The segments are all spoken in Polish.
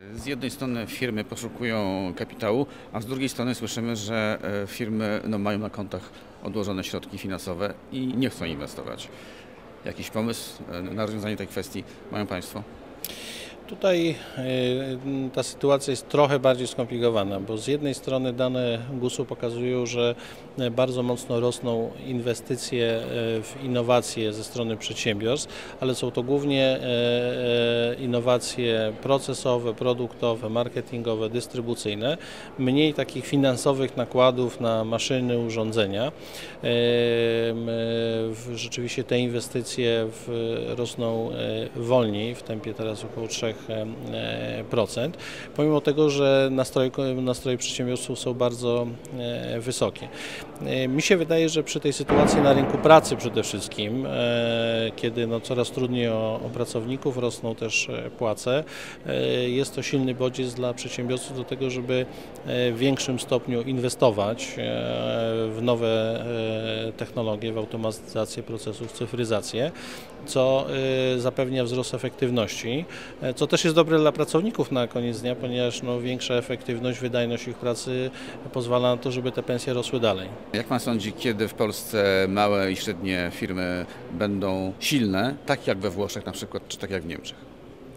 Z jednej strony firmy poszukują kapitału, a z drugiej strony słyszymy, że e, firmy no, mają na kontach odłożone środki finansowe i nie chcą inwestować. Jakiś pomysł e, na rozwiązanie tej kwestii mają Państwo? Tutaj y, ta sytuacja jest trochę bardziej skomplikowana, bo z jednej strony dane GUS-u pokazują, że e, bardzo mocno rosną inwestycje e, w innowacje ze strony przedsiębiorstw, ale są to głównie e, e, innowacje procesowe, produktowe, marketingowe, dystrybucyjne, mniej takich finansowych nakładów na maszyny, urządzenia. E, Rzeczywiście te inwestycje rosną e, wolniej, w tempie teraz około 3%, e, pomimo tego, że nastroje, nastroje przedsiębiorców są bardzo wysokie. Mi się wydaje, że przy tej sytuacji na rynku pracy przede wszystkim, kiedy no coraz trudniej o, o pracowników, rosną też płace, e, jest to silny bodziec dla przedsiębiorców do tego, żeby e, w większym stopniu inwestować e, w nowe e, technologie, w automatyzację procesów, cyfryzację, co e, zapewnia wzrost efektywności, e, co też jest dobre dla pracowników na koniec dnia, ponieważ no, większa efektywność, wydajność ich pracy pozwala na to, żeby te pensje rosły dalej. Jak Pan sądzi, kiedy w Polsce małe i średnie firmy będą silne, tak jak we Włoszech na przykład, czy tak jak w Niemczech?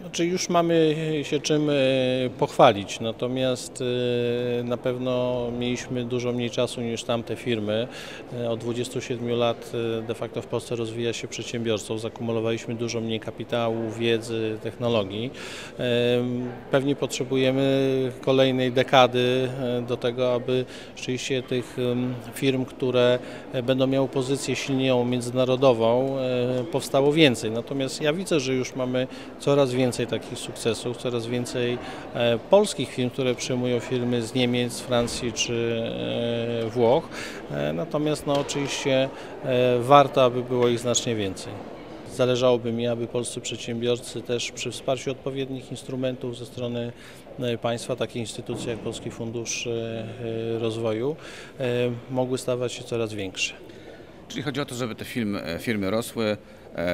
Znaczy już mamy się czym e, pochwalić, natomiast e, na pewno mieliśmy dużo mniej czasu niż tamte firmy. E, Od 27 lat de facto w Polsce rozwija się przedsiębiorstwo, zakumulowaliśmy dużo mniej kapitału, wiedzy, technologii. Pewnie potrzebujemy kolejnej dekady do tego, aby rzeczywiście tych firm, które będą miały pozycję silniejszą międzynarodową, powstało więcej. Natomiast ja widzę, że już mamy coraz więcej takich sukcesów, coraz więcej e, polskich firm, które przyjmują firmy z Niemiec, Francji czy e, Włoch. E, Natomiast no, oczywiście warto, aby było ich znacznie więcej. Zależałoby mi, aby polscy przedsiębiorcy też przy wsparciu odpowiednich instrumentów ze strony państwa, takie instytucje jak Polski Fundusz Rozwoju, mogły stawać się coraz większe. Czyli chodzi o to, żeby te firmy, firmy rosły,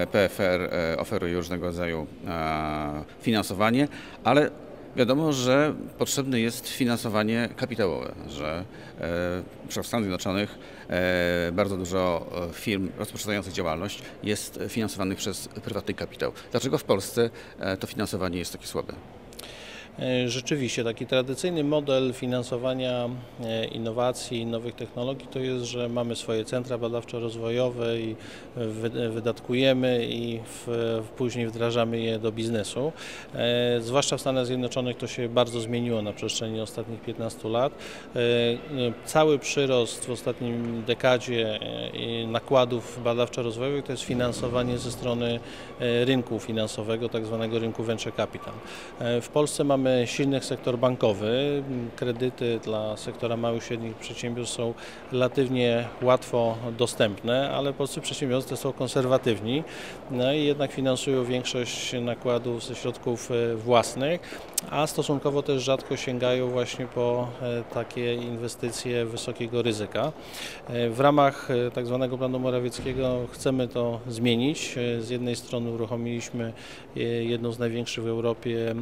PFR e, oferuje różnego rodzaju e, finansowanie, ale wiadomo, że potrzebne jest finansowanie kapitałowe, że e, w Stanach Zjednoczonych e, bardzo dużo e, firm rozpoczynających działalność jest finansowanych przez prywatny kapitał. Dlaczego w Polsce e, to finansowanie jest takie słabe? E, Rzeczywiście, taki tradycyjny model finansowania e, innowacji, nowych technologii to jest, że mamy swoje centra badawczo-rozwojowe i wy- wydatkujemy i w, później wdrażamy je do biznesu. E, Zwłaszcza w Stanach Zjednoczonych to się bardzo zmieniło na przestrzeni ostatnich 15 lat. Cały przyrost w ostatnim dekadzie i nakładów badawczo-rozwojowych to jest finansowanie ze strony rynku finansowego, tak zwanego rynku venture capital. W Polsce mamy silny sektor bankowy. Kredyty dla sektora małych i średnich przedsiębiorstw są relatywnie łatwo dostępne, ale polscy przedsiębiorcy są konserwatywni no i jednak finansują większość nakładów ze środków e, własnych, a stosunkowo też rzadko sięgają właśnie po e, takie inwestycje wysokiego ryzyka. E, W ramach tak zwanego planu Morawieckiego chcemy to zmienić. Z jednej strony uruchomiliśmy jedną z największych w Europie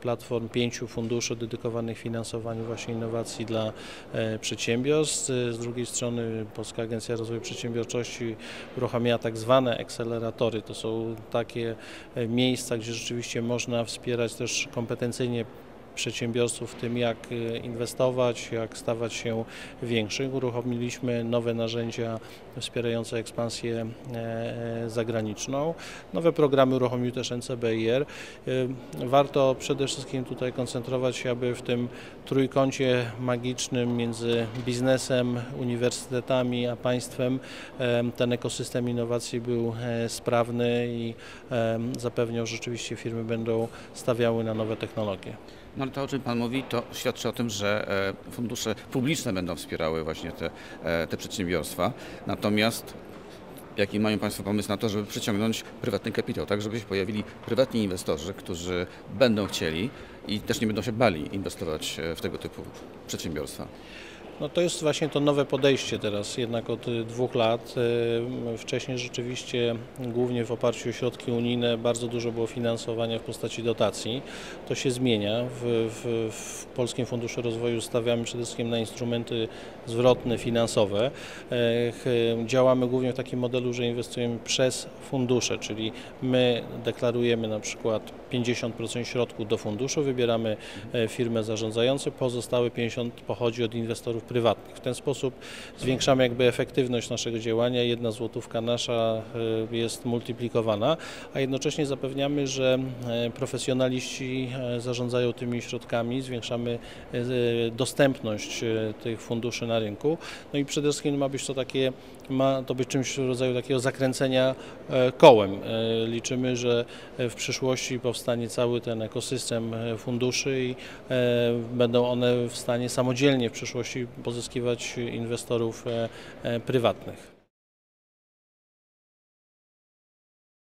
platform pięciu funduszy dedykowanych finansowaniu właśnie innowacji dla e, przedsiębiorstw. Z drugiej strony Polska Agencja Rozwoju Przedsiębiorczości uruchamia tak zwane akceleratory. To są takie e, miejsca, gdzie rzeczywiście można wspierać też kompetencyjnie przedsiębiorców w tym, jak e, inwestować, jak stawać się większym. Uruchomiliśmy nowe narzędzia wspierające ekspansję e, zagraniczną. Nowe programy uruchomił też NCBIR. E, Warto przede wszystkim tutaj koncentrować się, aby w tym trójkącie magicznym między biznesem, uniwersytetami a państwem e, ten ekosystem innowacji był e, sprawny i e, zapewniał, że rzeczywiście firmy będą stawiały na nowe technologie. No ale to, o czym Pan mówi, to świadczy o tym, że e, fundusze publiczne będą wspierały właśnie te, e, te przedsiębiorstwa. Natomiast jaki mają Państwo pomysł na to, żeby przyciągnąć prywatny kapitał, tak żeby się pojawili prywatni inwestorzy, którzy będą chcieli i też nie będą się bali inwestować e, w tego typu przedsiębiorstwa? No to jest właśnie to nowe podejście teraz, jednak od y, dwóch lat. Y, Wcześniej rzeczywiście głównie w oparciu o środki unijne bardzo dużo było finansowania w postaci dotacji. To się zmienia. W, w, w Polskim Funduszu Rozwoju stawiamy przede wszystkim na instrumenty zwrotne, finansowe. Ch- Działamy głównie w takim modelu, że inwestujemy przez fundusze, czyli my deklarujemy na przykład 50% środków do funduszu, wybieramy e, firmę zarządzającą, pozostałe 50% pochodzi od inwestorów prywatnych. W ten sposób zwiększamy jakby efektywność naszego działania, jedna złotówka nasza e, jest multiplikowana, a jednocześnie zapewniamy, że e, profesjonaliści e, zarządzają tymi środkami, zwiększamy dostępność tych funduszy na rynku. No i przede wszystkim ma być to takie, ma to być czymś w rodzaju takiego zakręcenia kołem. Liczymy, że w przyszłości powstanie cały ten ekosystem funduszy i będą one w stanie samodzielnie w przyszłości pozyskiwać inwestorów e, e, prywatnych.